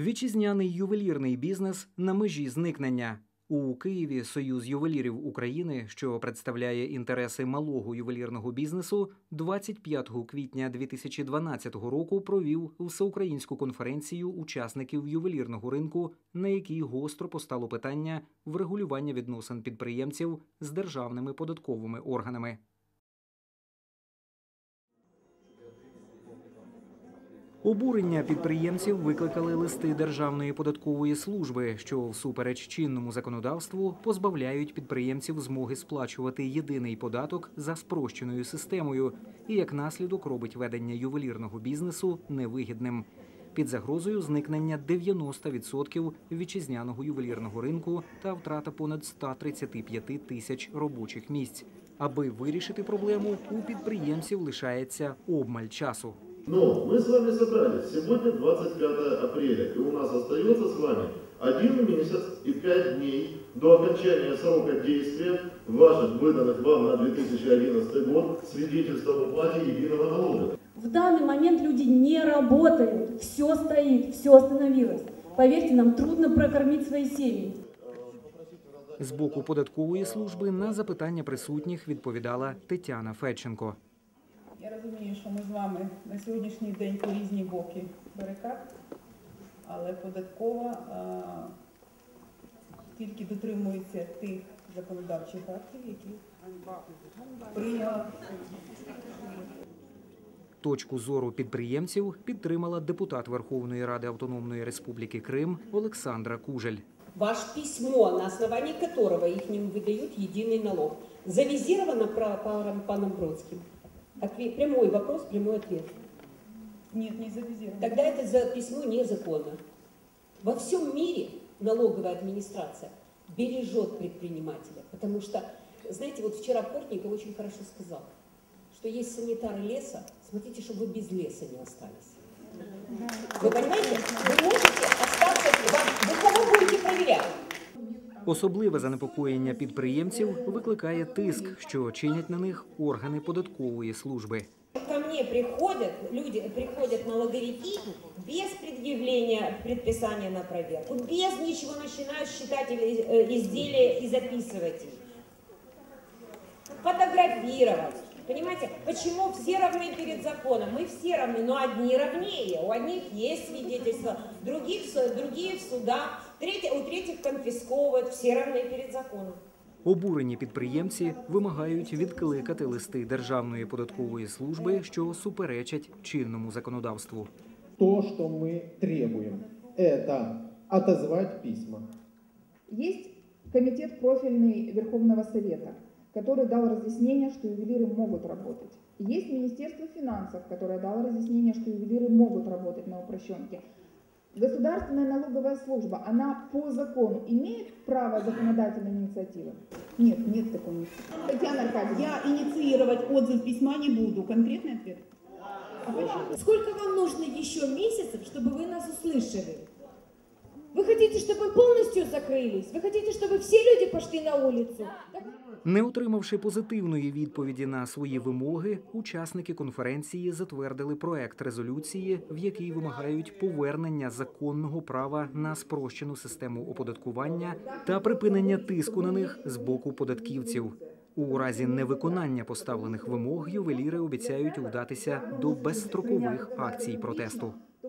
Вітчизняний ювелірний бізнес на межі зникнення. У Києві Союз ювелірів України, що представляє інтереси малого ювелірного бізнесу, 25 квітня 2012 року провів всеукраїнську конференцію учасників ювелірного ринку, на якій гостро постало питання врегулювання відносин підприємців з державними податковими органами. Обурення підприємців викликали листи Державної податкової служби, що всупереч чинному законодавству позбавляють підприємців змоги сплачувати єдиний податок за спрощеною системою, і як наслідок робить ведення ювелірного бізнесу невигідним. Під загрозою зникнення 90% вітчизняного ювелірного ринку та втрата понад 135 тисяч робочих місць. Аби вирішити проблему, у підприємців лишається обмаль часу. Но мы с вами собрались. Сегодня 25 апреля, и у нас остается с вами один месяц и пять дней до окончания срока действия ваших выданных вам на 2011 год свидетельств об уплате единого налога. В данный момент люди не работают, все стоит, все остановилось. Поверьте, нам трудно прокормить свои семьи. З боку податкової служби на запитання присутніх відповідала Тетяна Федченко. Я розумію, що ми з вами на сьогоднішній день по різні боки барикад, але податкова а, тільки дотримується тих законодавчих актів, які прийняла. Точку зору підприємців підтримала депутат Верховної Ради Автономної Республіки Крим Олександра Кужель. Ваше письмо, на основании которого их не выдают единый налог, завизировано паном Бродским? Ответ- прямой вопрос, прямой ответ. Ні, не завізировано. Тогда это за письмо незаконно. Во всем мире налоговая администрация бережет предпринимателя, потому что, знаете, вот вчера Портников очень хорошо сказал, что есть санитары леса, смотрите, чтобы вы без леса не остались. Вы понимаете, вы можете Особливе занепокоєння підприємців викликає тиск, що чинять на них органи податкової служби. Ко мне приходят, люди приходят налоговики без предъявления предписания на проверку, без ничего начинают считать э, изделия и записывать их. Фотографировать. Понимаете, почему все равны перед законом? Мы все равны, но одни равнее. У одних есть свидетельства, других, в- другие в судах, третьи, у третьих конфисковывают. Все равны перед законом. Обурені підприємці вимагають відкликати листи Державної податкової служби, що суперечать чинному законодавству. То, что мы требуем, это отозвать письма. Есть комитет профильный Верховного Совета, который дал разъяснение, что ювелиры могут работать. Есть Министерство финансов, которое дало разъяснение, что ювелиры могут работать на упрощенке. Государственная налоговая служба, она по закону имеет право законодательной инициативы? Нет, нет такой инициативы. Татьяна Аркадьевна, Я инициировать отзыв письма не буду. Конкретный ответ? Сколько вам нужно еще месяцев, чтобы вы нас услышали? Вы хотите, чтобы мы полностью закрылись? Вы хотите, чтобы все люди пошли на улицу? Так Не отримавши позитивної відповіді на свої вимоги, учасники конференції затвердили проект резолюції, в якій вимагають повернення законного права на спрощену систему оподаткування та припинення тиску на них з боку податківців. У разі невиконання поставлених вимог ювеліри обіцяють вдатися до безстрокових акцій протесту. Тому що